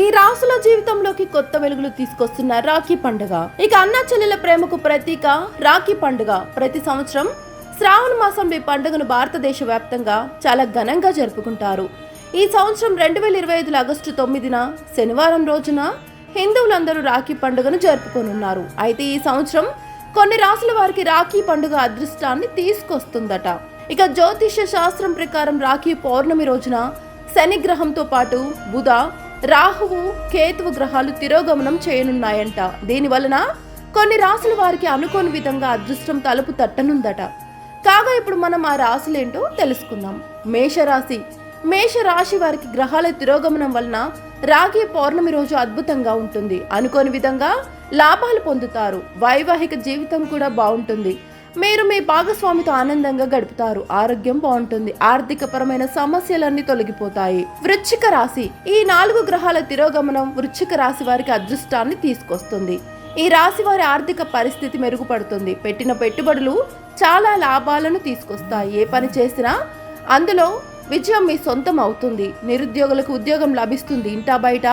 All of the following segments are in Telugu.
ఈ రాసుల జీవితంలోకి కొత్త వెలుగులు తీసుకొస్తున్న రాఖీ పండుగ. ఇక అన్న చెల్లెల ప్రేమకు ప్రతీక రాఖీ పండుగ. ప్రతి సంవత్సరం శ్రావణ మాసంలో ఈ పండుగను భారతదేశ వ్యాప్తంగా చాలా ఘనంగా జరుపుకుంటారు. ఈ సంవత్సరం రెండు వేల ఇరవై ఐదు ఆగస్టు తొమ్మిదిన శనివారం రోజున హిందువులందరూ రాఖీ పండుగను జరుపుకోనున్నారు. అయితే ఈ సంవత్సరం కొన్ని రాసుల వారికి రాఖీ పండుగ అదృష్టాన్ని తీసుకొస్తుందట. ఇక జ్యోతిష్య శాస్త్రం ప్రకారం రాఖీ పౌర్ణమి రోజున శని గ్రహంతో పాటు బుధ రాహువు కేతువు గ్రహాలు తిరోగమనం చేయనున్నాయంట. దీని వలన కొన్ని రాసుల వారికి అనుకోని విధంగా అదృష్టం తలుపు తట్టనుందట. కాగా ఇప్పుడు మనం ఆ రాశులేంటో తెలుసుకుందాం. మేషరాశి. మేష రాశి వారికి గ్రహాల తిరోగమనం వలన రాగి పౌర్ణమి రోజు అద్భుతంగా ఉంటుంది. అనుకోని విధంగా లాభాలు పొందుతారు. వైవాహిక జీవితం కూడా బాగుంటుంది. మీరు మీ భాగస్వామితో ఆనందంగా గడుపుతారు. ఆరోగ్యం బాగుంటుంది. ఆర్థిక పరమైన సమస్యలన్నీ తొలగిపోతాయి. వృశ్చిక రాశి. ఈ నాలుగు గ్రహాల తిరోగమనం వృశ్చిక రాశి వారికి అదృష్టాన్ని తీసుకొస్తుంది. ఈ రాశి వారి ఆర్థిక పరిస్థితి మెరుగుపడుతుంది. పెట్టిన పెట్టుబడులు చాలా లాభాలను తీసుకొస్తాయి. ఏ పని చేసినా అందులో విజయం మీ సొంతం అవుతుంది. నిరుద్యోగులకు ఉద్యోగం లభిస్తుంది. ఇంటా బయట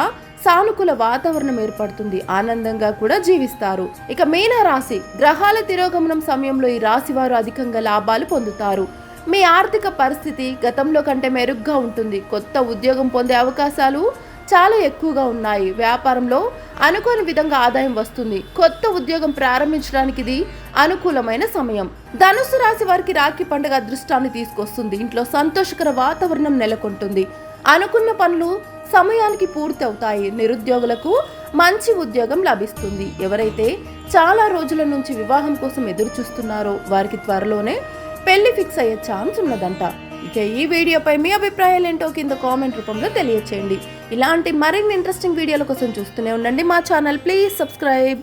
సానుకూల వాతావరణం ఏర్పడుతుంది. ఆనందంగా కూడా జీవిస్తారు. ఇక మీనా రాశి గ్రహాల తిరోగమనం సమయంలో ఈ రాశి వారు అధికంగా లాభాలు పొందుతారు. మీ ఆర్థిక పరిస్థితి గతంలో కంటే మెరుగ్గా ఉంటుంది. కొత్త ఉద్యోగం పొందే అవకాశాలు చాలా ఎక్కువగా ఉన్నాయి. వ్యాపారంలో అనుకోని విధంగా ఆదాయం వస్తుంది. కొత్త ఉద్యోగం ప్రారంభించడానికి ఇది అనుకూలమైన సమయం. ధనుసు రాశి వారికి రాఖీ పండుగ అదృష్టాన్ని తీసుకొస్తుంది. ఇంట్లో సంతోషకర వాతావరణం నెలకొంటుంది. అనుకున్న పనులు సమయానికి పూర్తవుతాయి. నిరుద్యోగులకు మంచి ఉద్యోగం లభిస్తుంది. ఎవరైతే చాలా రోజుల నుంచి వివాహం కోసం ఎదురు చూస్తున్నారో వారికి త్వరలోనే పెళ్ళి ఫిక్స్ అయ్యే ఛాన్స్ ఉన్నదంట. ఇక ఈ వీడియోపై మీ అభిప్రాయాలు ఏంటో కింద కామెంట్ రూపంలో తెలియచేయండి. ఇలాంటి మరిన్ని ఇంట్రెస్టింగ్ వీడియోల కోసం చూస్తూనే ఉండండి మా ఛానల్. Please subscribe